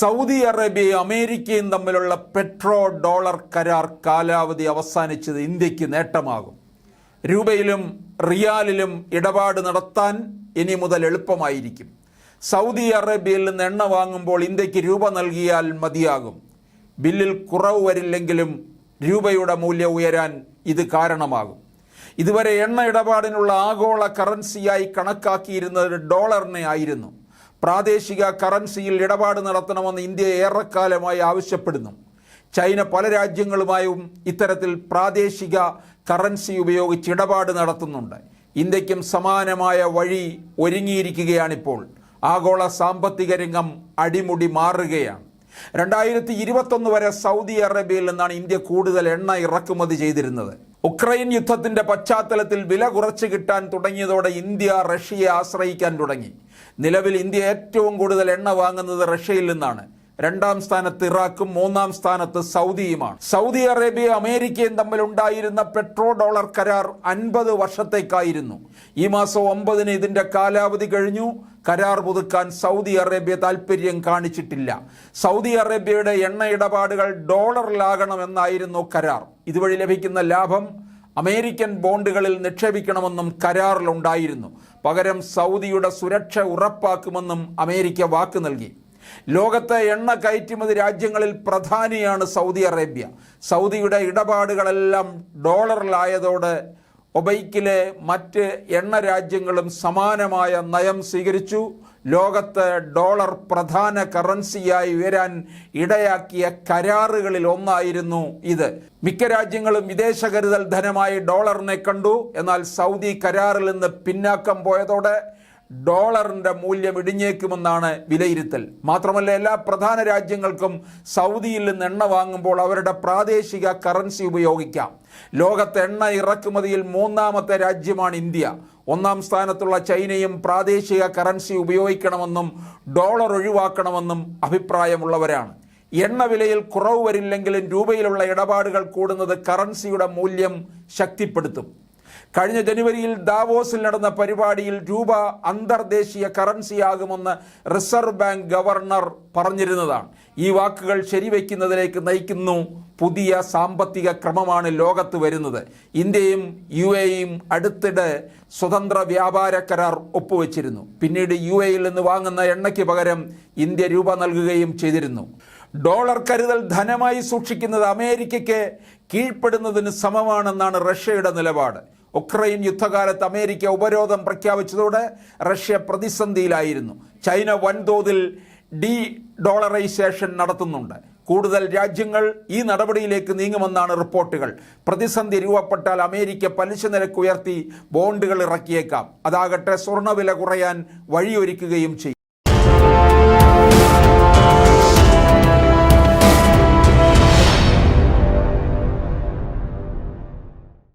Saudi അറേബ്യയും അമേരിക്കയും തമ്മിലുള്ള petro dollar കരാർ കാലാവധി അവസാനിച്ചത് ഇന്ത്യയ്ക്ക് നേട്ടമാകും. രൂപയിലും റിയാലിലും ഇടപാട് നടത്താൻ ഇനി മുതൽ എളുപ്പമായിരിക്കും. സൗദി അറേബ്യയിൽ നിന്ന് എണ്ണ വാങ്ങുമ്പോൾ ഇന്ത്യയ്ക്ക് രൂപ നൽകിയാൽ മതിയാകും. ബില്ലിൽ കുറവ് വരില്ലെങ്കിലും രൂപയുടെ മൂല്യം ഉയരാൻ ഇത് കാരണമാകും. ഇതുവരെ എണ്ണ ഇടപാടിനുള്ള ആഗോള കറൻസിയായി കണക്കാക്കിയിരുന്നത് ഡോളറിനെ ആയിരുന്നു പ്രാദേശിക കറൻസിയിൽ ഇടപാട് നടത്തണമെന്ന് ഇന്ത്യ ഏറെക്കാലമായി ആവശ്യപ്പെടുന്നു. ചൈന പല രാജ്യങ്ങളുമായും ഇത്തരത്തിൽ പ്രാദേശിക കറൻസി ഉപയോഗിച്ച് ഇടപാട് നടത്തുന്നുണ്ട്. ഇന്ത്യക്കും സമാനമായ വഴി ഒരുങ്ങിയിരിക്കുകയാണിപ്പോൾ. ആഗോള സാമ്പത്തിക രംഗം അടിമുടി മാറുകയാണ്. രണ്ടായിരത്തി ഇരുപത്തൊന്ന് വരെ സൗദി അറേബ്യയിൽ നിന്നാണ് ഇന്ത്യ കൂടുതൽ എണ്ണ ഇറക്കുമതി ചെയ്തിരുന്നത്. ഉക്രൈൻ യുദ്ധത്തിന്റെ പശ്ചാത്തലത്തിൽ വില കുറച്ച് കിട്ടാൻ തുടങ്ങിയതോടെ ഇന്ത്യ റഷ്യയെ ആശ്രയിക്കാൻ തുടങ്ങി. നിലവിൽ ഇന്ത്യ ഏറ്റവും കൂടുതൽ എണ്ണ വാങ്ങുന്നത് റഷ്യയിൽ നിന്നാണ്. രണ്ടാം സ്ഥാനത്ത് ഇറാഖും മൂന്നാം സ്ഥാനത്ത് സൗദിയുമാണ്. സൗദി അറേബ്യ അമേരിക്കയും തമ്മിൽ ഉണ്ടായിരുന്ന പെട്രോ ഡോളർ കരാർ അൻപത് വർഷത്തേക്കായിരുന്നു. ഈ മാസം ഒമ്പതിന് ഇതിന്റെ കാലാവധി കഴിഞ്ഞു. കരാർ പുതുക്കാൻ സൗദി അറേബ്യ താൽപ്പര്യം കാണിച്ചിട്ടില്ല. സൗദി അറേബ്യയുടെ എണ്ണ ഇടപാടുകൾ ഡോളറിലാകണമെന്നായിരുന്നു കരാർ. ഇതുവഴി ലഭിക്കുന്ന ലാഭം അമേരിക്കൻ ബോണ്ടുകളിൽ നിക്ഷേപിക്കണമെന്നും കരാറിലുണ്ടായിരുന്നു. പകരം സൗദിയുടെ സുരക്ഷ ഉറപ്പാക്കുമെന്നും അമേരിക്ക വാക്ക് നൽകി. ലോകത്തെ എണ്ണ കയറ്റുമതി രാജ്യങ്ങളിൽ പ്രധാനിയാണ് സൗദി അറേബ്യ. സൗദിയുടെ ഇടപാടുകളെല്ലാം ഡോളറിലായതോടെ ഒബൈക്കിലെ മറ്റ് എണ്ണ രാജ്യങ്ങളും സമാനമായ നയം സ്വീകരിച്ചു. ലോകത്ത് ഡോളർ പ്രധാന കറൻസിയായി ഉയരാൻ ഇടയാക്കിയ കരാറുകളിൽ ഒന്നായിരുന്നു ഇത്. മിക്ക രാജ്യങ്ങളും വിദേശ കരുതൽ ധനമായി ഡോളറിനെ കണ്ടു. എന്നാൽ സൗദി കരാറിൽ നിന്ന് പിന്നാക്കം പോയതോടെ ഡോളറിന്റെ മൂല്യം ഇടിഞ്ഞേക്കുമെന്നാണ് വിലയിരുത്തൽ. മാത്രമല്ല എല്ലാ പ്രധാന രാജ്യങ്ങൾക്കും സൗദിയിൽ നിന്ന് എണ്ണ വാങ്ങുമ്പോൾ അവരുടെ പ്രാദേശിക കറൻസി ഉപയോഗിക്കാം. ലോകത്തെ എണ്ണ ഇറക്കുമതിയിൽ മൂന്നാമത്തെ രാജ്യമാണ് ഇന്ത്യ. ഒന്നാം സ്ഥാനത്തുള്ള ചൈനയും പ്രാദേശിക കറൻസി ഉപയോഗിക്കണമെന്നും ഡോളർ ഒഴിവാക്കണമെന്നും അഭിപ്രായമുള്ളവരാണ്. എണ്ണ വിലയിൽ കുറവ് വരില്ലെങ്കിലും രൂപയിലുള്ള ഇടപാടുകൾ കൂടുന്നത് കറൻസിയുടെ മൂല്യം ശക്തിപ്പെടുത്തും. കഴിഞ്ഞ ജനുവരിയിൽ ദാവോസിൽ നടന്ന പരിപാടിയിൽ രൂപ അന്തർദേശീയ കറൻസിയാകുമെന്ന് റിസർവ് ബാങ്ക് ഗവർണർ പറഞ്ഞിരുന്നതാണ്. ഈ വാക്കുകൾ ശരിവയ്ക്കുന്നതിലേക്ക് നയിക്കുന്നു പുതിയ സാമ്പത്തിക ക്രമമാണ് ലോകത്ത് വരുന്നത്. ഇന്ത്യയും യു എയും അടുത്തിടെ സ്വതന്ത്ര വ്യാപാര കരാർ ഒപ്പുവെച്ചിരുന്നു. പിന്നീട് യു എയിൽ നിന്ന് വാങ്ങുന്ന എണ്ണയ്ക്ക് പകരം ഇന്ത്യ രൂപ നൽകുകയും ചെയ്തിരുന്നു. ഡോളർ കരുതൽ ധനമായി സൂക്ഷിക്കുന്നത് അമേരിക്കയ്ക്ക് കീഴ്പ്പെടുന്നതിന് സമമാണെന്നാണ് റഷ്യയുടെ നിലപാട്. ഉക്രൈൻ യുദ്ധകാലത്ത് അമേരിക്ക ഉപരോധം പ്രഖ്യാപിച്ചതോടെ റഷ്യ പ്രതിസന്ധിയിലായിരുന്നു. ചൈന വൻതോതിൽ ഡി ഡോളറൈസേഷൻ നടത്തുന്നുണ്ട്. കൂടുതൽ രാജ്യങ്ങൾ ഈ നടപടിയിലേക്ക് നീങ്ങുമെന്നാണ് റിപ്പോർട്ടുകൾ. പ്രതിസന്ധി രൂപപ്പെട്ടാൽ അമേരിക്ക പലിശ നിരക്ക് ഉയർത്തി ബോണ്ടുകൾ ഇറക്കിയേക്കാം. അതാകട്ടെ സ്വർണവില കുറയാൻ വഴിയൊരുക്കുകയും ചെയ്യും.